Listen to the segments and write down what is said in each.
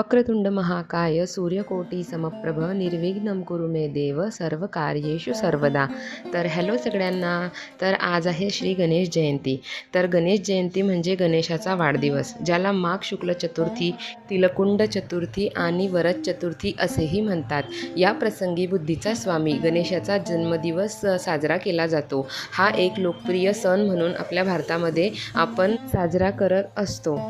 वक्रतुंड महाकाय सूर्यकोटी समप्रभ निर्विघ्नम कुरु मे देव सर्व कार्येषु सर्वदा. तर हॅलो सगळ्यांना. तर आज आहे श्री गणेश जयंती. तर गणेश जयंती म्हणजे गणेशाचा वाढदिवस ज्याला माघ शुक्ल चतुर्थी तिलकुंड चतुर्थी आणि वरद चतुर्थी असेही म्हणतात. या प्रसंगी बुद्धीचा स्वामी गणेशाचा जन्मदिवस साजरा केला जातो. हा एक लोकप्रिय सण म्हणून आपल्या भारतामध्ये आपण साजरा करत असतो.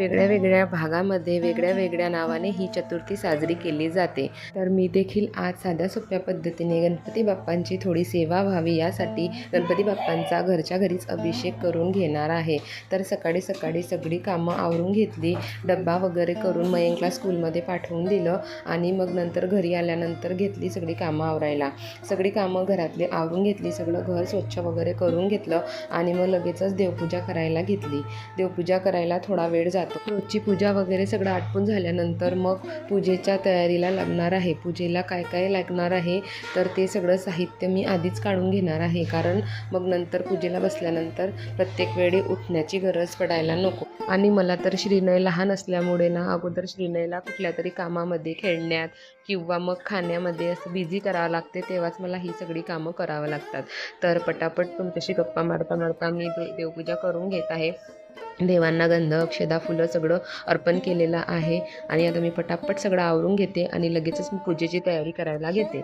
वेगळ्या वेगळ्या भागामध्ये वेगळ्या वेगळ्या नावाने ही चतुर्थी साजरी केली जाते. तर मी देखील आज साध्या सोप्या पद्धतीने गणपती बाप्पांची थोडी सेवा व्हावी यासाठी गणपती बाप्पांचा घरच्या घरीच अभिषेक करून घेणार आहे. तर सकाळी सकाळी सगळी कामं आवरून घेतली डब्बा वगैरे करून मयंकला स्कूलमध्ये पाठवून दिलं आणि मग नंतर घरी आल्यानंतर घेतली सगळी कामं आवरायला. सगळी कामं घरातली आवरून घेतली सगळं घर स्वच्छ वगैरे करून घेतलं आणि मग लगेचच देवपूजा करायला घेतली. देवपूजा करायला थोडा वेळ जातो रोजची पूजा वगैरे सगळं आटपून झाल्यानंतर मग पूजेच्या तयारीला लागणार आहे. पूजेला काय काय लागणार आहे? तर ते सगळं साहित्य मी आधीच काढून घेणार आहे. कारण मग नंतर पूजेला बसल्यानंतर प्रत्येक वेळी उठण्याची गरज पडायला नको. आणि मला तर श्रीनय लहान असल्यामुळे ना अगोदर श्रीनयला कुठल्या तरी कामामध्ये खेळण्यात किंवा मग खाण्यामध्ये असं बिझी करावं लागते तेव्हाच मला ही सगळी कामं करावं लागतात. तर पटापट तुमच्याशी गप्पा मारता मारता मी देवपूजा करून घेत आहे. देवांना गंध अक्षदा फुलं सगळं अर्पण केलेलं आहे. आणि आता मी पटापट सगळं आवरून घेते आणि लगेचच मी पूजेची तयारी करायला घेते.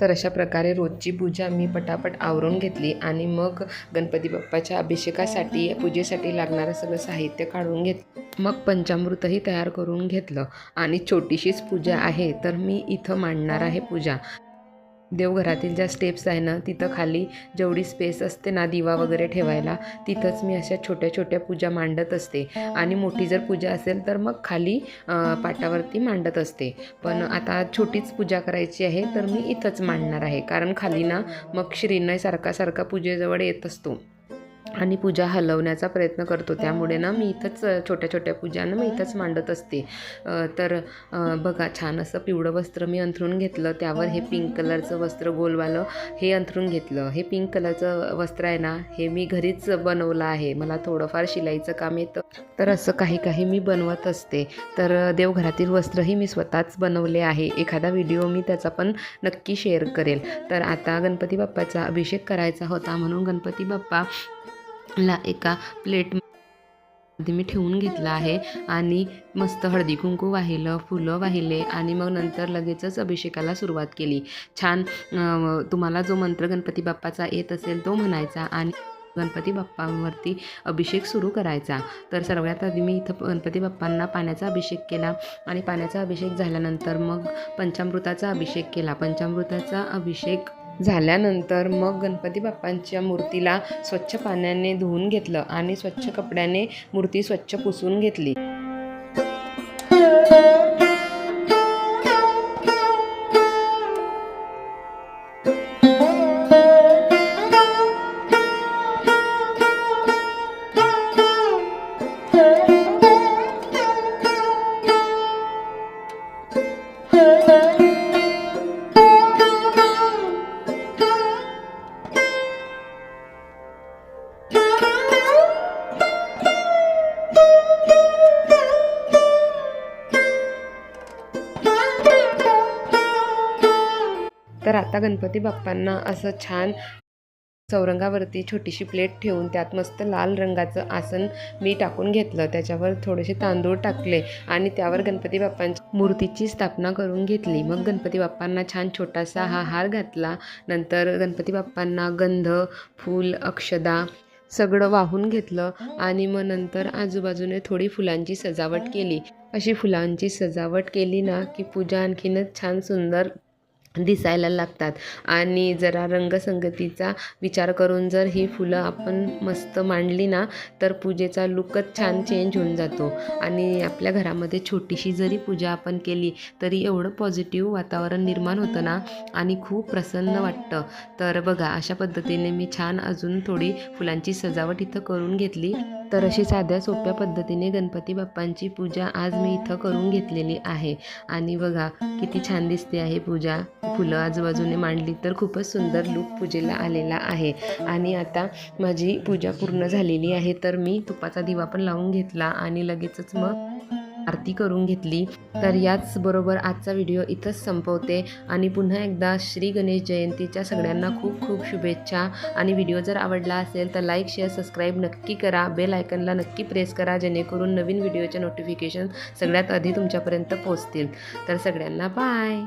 तर अशा प्रकारे रोजची पूजा मी पटापट आवरून घेतली आणि मग गणपती बाप्पाच्या अभिषेकासाठी पूजेसाठी लागणारं सगळं साहित्य काढून घेतलं. मग पंचामृतही तयार करून घेतलं. आणि छोटीशीच पूजा आहे तर मी इथं मांडणार आहे पूजा. देवघरातील ज्या स्टेप्स आहे ना तिथं खाली जेवढी स्पेस असते ना दिवा वगैरे ठेवायला तिथंच मी अशा छोट्या छोट्या पूजा मांडत असते. आणि मोठी जर पूजा असेल तर मग खाली पाटावरती मांडत असते. पण आता छोटीच पूजा करायची आहे तर मी इथंच मांडणार आहे. कारण खाली ना मग श्रीनय सारखा सारखा पूजेजवळ येत असतो. आणि पूजा हलवण्याचा प्रयत्न करतो. त्यामुळे ना मी इथंच छोट्या छोट्या पूजानं मी इथंच मांडत असते. तर बघा छान असं पिवळं वस्त्र मी अंथरून घेतलं. त्यावर हे पिंक कलरचं वस्त्र गोलवालं हे अंथरून घेतलं. हे पिंक कलरचं वस्त्र आहे ना हे मी घरीच बनवलं आहे. मला थोडंफार शिलाईचं काम येतं. तर असं काही काही मी बनवत असते. तर देवघरातील वस्त्रही मी स्वतःच बनवले आहे. एखादा व्हिडिओ मी त्याचा पण नक्की शेअर करेल. तर आता गणपती बाप्पाचा अभिषेक करायचा होता म्हणून गणपती बाप्पा ला एका प्लेट मी ठेवून घेतला आहे. आणि मस्त हळदी कुंकू वाहिलं फुलं वाहिले आणि मग नंतर लगेचच अभिषेकाला सुरुवात केली. छान तुम्हाला जो मंत्र गणपती बाप्पाचा येत असेल तो म्हणायचा आणि गणपती बाप्पांवरती अभिषेक सुरू करायचा. तर सर्वात आधी मी इथं गणपती बाप्पांना पाण्याचा अभिषेक केला आणि पाण्याचा अभिषेक झाल्यानंतर मग पंचामृताचा अभिषेक केला. पंचामृताचा अभिषेक झाल्यानंतर मग गणपती बाप्पांच्या मूर्तीला स्वच्छ पाण्याने धुवून घेतलं आणि स्वच्छ कपड्याने मूर्ती स्वच्छ पुसून घेतली. तर आता गणपती बाप्पांना असं छान चौरंगावरती छोटीशी प्लेट ठेवून त्यात मस्त लाल रंगाचं आसन मी टाकून घेतलं. त्याच्यावर थोडेसे तांदूळ टाकले आणि त्यावर गणपती बाप्पांच्या मूर्तीची स्थापना करून घेतली. मग गणपती बाप्पांना छान छोटासा हा हार घातला. नंतर गणपती बाप्पांना गंध फूल अक्षदा सगळं वाहून घेतलं आणि मग नंतर आजूबाजूने थोडी फुलांची सजावट केली. अशी फुलांची सजावट केली ना की पूजा आणखीनच छान सुंदर दिसायला लागतात. आणि जरा रंगसंगतीचा विचार करून जर ही फुलं आपण मस्त मांडली ना तर पूजेचा लुकच छान चेंज होऊन जातो. आणि आपल्या घरामध्ये छोटीशी जरी पूजा आपण केली तरी एवढं पॉझिटिव्ह वातावरण निर्माण होतं ना आणि खूप प्रसन्न वाटतं. तर बघा अशा पद्धतीने मी छान अजून थोडी फुलांची सजावट इथं करून घेतली. तर अशी साध्या सोप्या पद्धतीने गणपती बाप्पांची पूजा आज मी इथं करून घेतलेली आहे. आणि बघा किती छान दिसते आहे पूजा. फुलं आजूबाजूने मांडली तर खूपच सुंदर लूक पूजेला आलेला आहे. आणि आता माझी पूजा पूर्ण झालेली आहे तर मी तुपाचा दिवा पण लावून घेतला आणि लगेचच मग आरती करून घेतली. तर याचबरोबर आजचा व्हिडिओ इथंच संपवते. आणि पुन्हा एकदा श्री गणेश जयंतीच्या सगळ्यांना खूप खूप शुभेच्छा. आणि व्हिडिओ जर आवडला असेल तर लाईक शेअर सबस्क्राईब नक्की करा. बेल आयकनला नक्की प्रेस करा जेणेकरून नवीन व्हिडिओचे नोटिफिकेशन सगळ्यात आधी तुमच्यापर्यंत पोहोचतील. तर सगळ्यांना बाय!